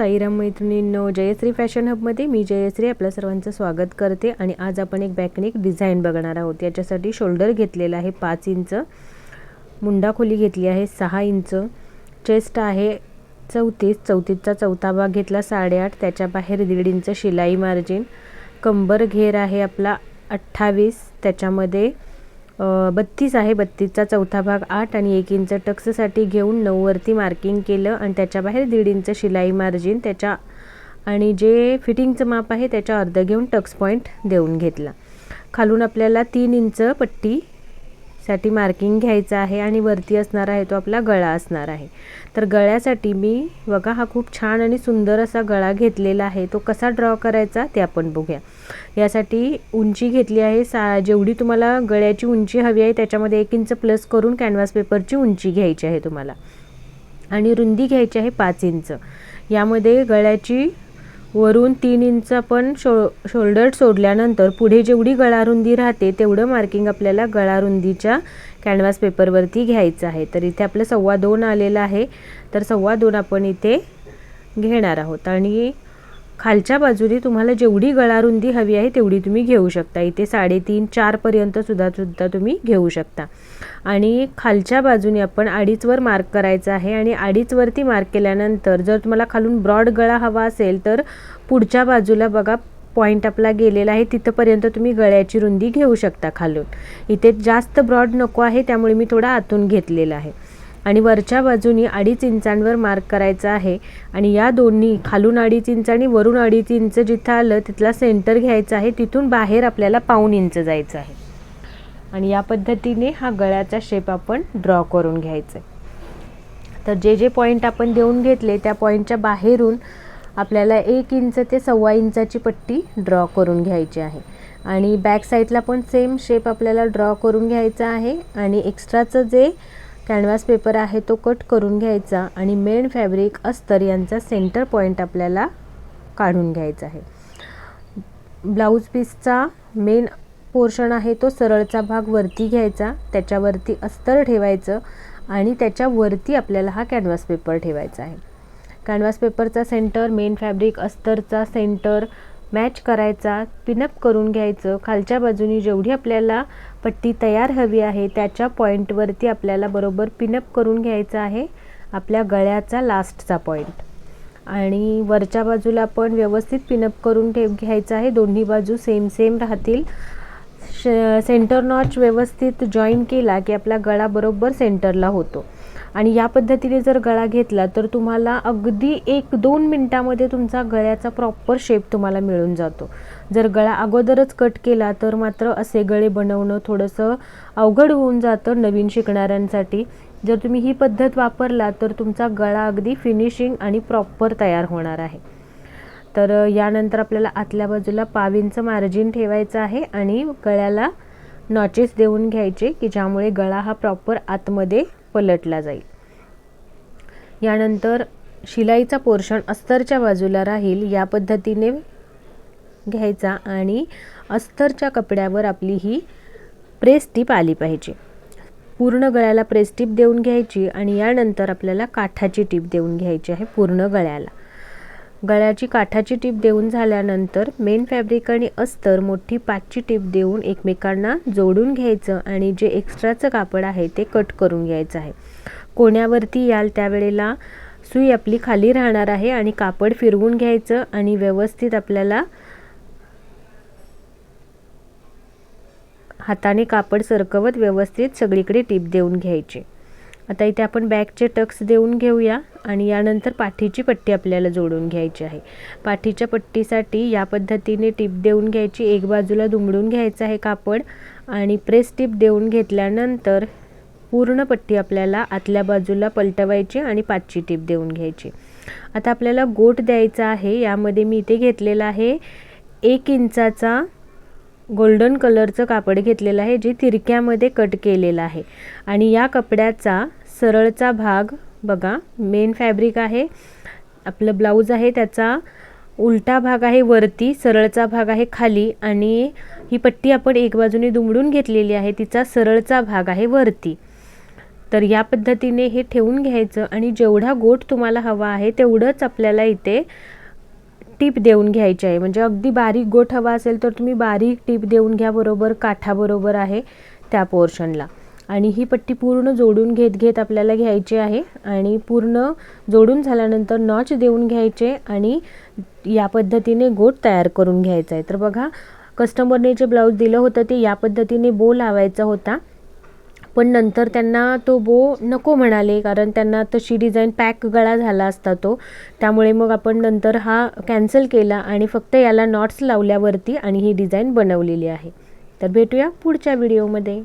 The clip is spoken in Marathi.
साईराम मैत्रिणींनो जयश्री फॅशन हबमध्ये मी जयश्री आपल्या सर्वांचं स्वागत करते आणि आज आपण एक बॅकनिक डिझाईन बघणार आहोत. याच्यासाठी शोल्डर घेतलेला आहे पाच इंच मुंडा खोली घेतली आहे सहा इंच चेस्ट आहे चौतीस चौतीसचा चौथा भाग घेतला साडेआठ त्याच्या बाहेर दीड इंच शिलाई मार्जिन कंबर घेर आहे आपला अठ्ठावीस त्याच्यामध्ये बत्तीस आहे. बत्तीसचा चौथा भाग आठ आणि एक इंच टक्ससाठी घेऊन नऊवरती मार्किंग केलं आणि त्याच्या बाहेर दीड इंच शिलाई मार्जिन त्याच्या आणि जे फिटिंगचं माप आहे त्याच्या अर्ध घेऊन टक्स पॉईंट देऊन घेतला. खालून आपल्याला तीन इंच पट्टी साठी मार्किंग घ्यायचं आहे आणि वरती असणार आहे तो आपला गळा असणार आहे. तर गळ्यासाठी मी बघा हा खूप छान आणि सुंदर असा गळा घेतलेला आहे. तो कसा ड्रॉ करायचा ते आपण बघूया. यासाठी उंची घेतली आहे. सा जेवढी तुम्हाला गळ्याची उंची हवी आहे त्याच्यामध्ये एक इंच प्लस करून कॅनव्हास पेपरची उंची घ्यायची आहे तुम्हाला. आणि रुंदी घ्यायची आहे पाच इंच. यामध्ये गळ्याची वरून तीन इंच आपण शो शोल्डर सोडल्यानंतर पुढे जेवढी गळारुंदी राहते तेवढं मार्किंग आपल्याला गळारुंदीच्या कॅनव्हास पेपरवरती घ्यायचं आहे. तर इथे आपलं सव्वा दोन आलेलं आहे. तर सव्वा दोन आपण इथे घेणार आहोत. आणि खालच्या बाजूने तुम्हाला जेवढी गळारुंदी हवी आहे तेवढी तुम्ही घेऊ शकता. इथे साडेतीन चारपर्यंत सुद्धा सुद्धा तुम्ही घेऊ शकता. आणि खालच्या बाजूने आपण अडीचवर मार्क करायचं आहे आणि अडीचवरती मार्क केल्यानंतर जर तुम्हाला खालून ब्रॉड गळा हवा असेल तर पुढच्या बाजूला बघा पॉईंट आपला गेलेला आहे. तिथंपर्यंत तुम्ही गळ्याची रुंदी घेऊ शकता खालून. इथे जास्त ब्रॉड नको आहे त्यामुळे मी थोडा आतून घेतलेला आहे. आणि वरच्या बाजूनी अडीच इंचांवर मार्क करायचा आहे. आणि या दोन्ही खालून अडीच इंच आणि वरून अडीच इंच जिथं आलं तिथला सेंटर घ्यायचा आहे. तिथून बाहेर आपल्याला पाऊन इंच जायचं आहे. आणि या पद्धतीने हा गळ्याचा शेप आपण ड्रॉ करून घ्यायचा आहे. तर जे जे पॉईंट आपण देऊन घेतले त्या पॉईंटच्या बाहेरून आपल्याला एक इंच ते सव्वा इंचाची पट्टी ड्रॉ करून घ्यायची आहे. आणि बॅक साईडला पण सेम शेप आपल्याला ड्रॉ करून घ्यायचा आहे. आणि एक्स्ट्राचं जे कॅनव्हास पेपर आहे तो कट करून घ्यायचा आणि मेन फॅब्रिक अस्तर यांचा सेंटर पॉईंट आपल्याला काढून घ्यायचा आहे. ब्लाऊज पीसचा मेन पोर्शन आहे तो सरळचा भाग वरती घ्यायचा त्याच्यावरती अस्तर ठेवायचं आणि त्याच्यावरती आपल्याला हा कॅनव्हास पेपर ठेवायचा आहे. कॅनव्हास पेपरचा सेंटर मेन फॅब्रिक अस्तरचा सेंटर मॅच करायचा पिनअप करून घ्यायचं खालच्या बाजूनी जेवढी आपल्याला पट्टी तयार हवी आहे त्याच्या पॉईंटवरती आपल्याला बरोबर पिनअप करून घ्यायचं आहे आपल्या गळ्याचा लास्टचा पॉईंट आणि वरच्या बाजूला पण व्यवस्थित पिनअप करून ठेव घ्यायचं आहे. दोन्ही बाजू सेम सेम राहतील. श सेंटर नॉच व्यवस्थित जॉईन केला की आपला गळा बरोबर सेंटरला होतो. आणि या पद्धतीने जर गळा घेतला तर तुम्हाला अगदी एक दोन मिनटामध्ये तुमचा गळ्याचा प्रॉपर शेप तुम्हाला मिळून जातो. जर गळा अगोदरच कट केला तर मात्र असे गळे बनवणं थोडंसं अवघड होऊन जातं नवीन शिकणाऱ्यांसाठी. जर तुम्ही ही पद्धत वापरला तर तुमचा गळा अगदी फिनिशिंग आणि प्रॉपर तयार होणार आहे. तर यानंतर आपल्याला आतल्या बाजूला पावींचं मार्जिन ठेवायचं आहे आणि गळ्याला नॉचेस देऊन घ्यायचे की ज्यामुळे गळा हा प्रॉपर आतमध्ये पलटला जाईल. यानंतर शिलाईचा पोर्शन अस्तरच्या बाजूला राहील या पद्धतीने घ्यायचा आणि अस्तरच्या कपड्यावर आपली ही प्रेस टीप आली पाहिजे. पूर्ण गळ्याला प्रेस टीप देऊन घ्यायची आणि यानंतर आपल्याला काठाची टीप देऊन घ्यायची आहे पूर्ण गळ्याला. गळ्याची काठाची टीप देऊन झाल्यानंतर मेन फॅब्रिक आणि अस्तर मोठी पाचची टीप देऊन एकमेकांना जोडून घ्यायचं आणि जे एक्स्ट्राचं कापड आहे ते कट करून घ्यायचं आहे. कोण्यावरती याल त्यावेळेला सुई आपली खाली राहणार आहे आणि कापड फिरवून घ्यायचं आणि व्यवस्थित आपल्याला हाताने कापड सरकवत व्यवस्थित सगळीकडे टीप देऊन घ्यायचे. आता इथे आपण बॅकचे टक्स देऊन घेऊया आणि यानंतर पाठीची पट्टी आपल्याला जोडून घ्यायची आहे. पाठीच्या पट्टीसाठी या पद्धतीने टीप देऊन घ्यायची एक बाजूला दुमडून घ्यायचं आहे कापड आणि प्रेस टीप देऊन घेतल्यानंतर पूर्ण पट्टी आपल्याला आतल्या बाजूला पलटवायची आणि पाचची टीप देऊन घ्यायची. आता आपल्याला गोट द्यायचा आहे यामध्ये मी इथे घेतलेला आहे एक इंचाचा गोल्डन कलरचं कापड घेतलेलं आहे जे तिरक्यामध्ये कट केलेलं आहे. आणि या कपड्याचा सरळचा भाग बघा मेन फॅब्रिक आहे. आपलं ब्लाऊज आहे त्याचा उलटा भाग आहे वरती सरळचा भाग आहे खाली आणि ही पट्टी आपण एक बाजूने दुमडून घेतलेली आहे तिचा सरळचा भाग आहे वरती. तर या पद्धतीने हे ठेवून घ्यायचं आणि जेवढा गोठ तुम्हाला हवा आहे तेवढंच आपल्याला इथे टीप देऊन घ्यायची आहे. म्हणजे अगदी बारीक गोठ हवा असेल तर तुम्ही बारीक टीप देऊन घ्या बरोबर काठाबरोबर आहे त्या पोर्शनला आणि ही पट्टी पूर्ण जोडून घेत घेत आपल्याला घ्यायची आहे आणि पूर्ण जोडून झाल्यानंतर नॉच देऊन घ्यायचे आणि या पद्धतीने गोट तयार करून घ्यायचा आहे. तर बघा कस्टमरने जे ब्लाऊज दिलं होतं ते या पद्धतीने बो लावायचा होता. पण नंतर त्यांना तो बो नको म्हणाले कारण त्यांना तशी डिझाईन पॅक गळा झाला असता तो. त्यामुळे मग आपण नंतर हा कॅन्सल केला आणि फक्त याला नॉट्स लावल्यावरती आणि ही डिझाईन बनवलेली आहे. तर भेटूया पुढच्या व्हिडिओमध्ये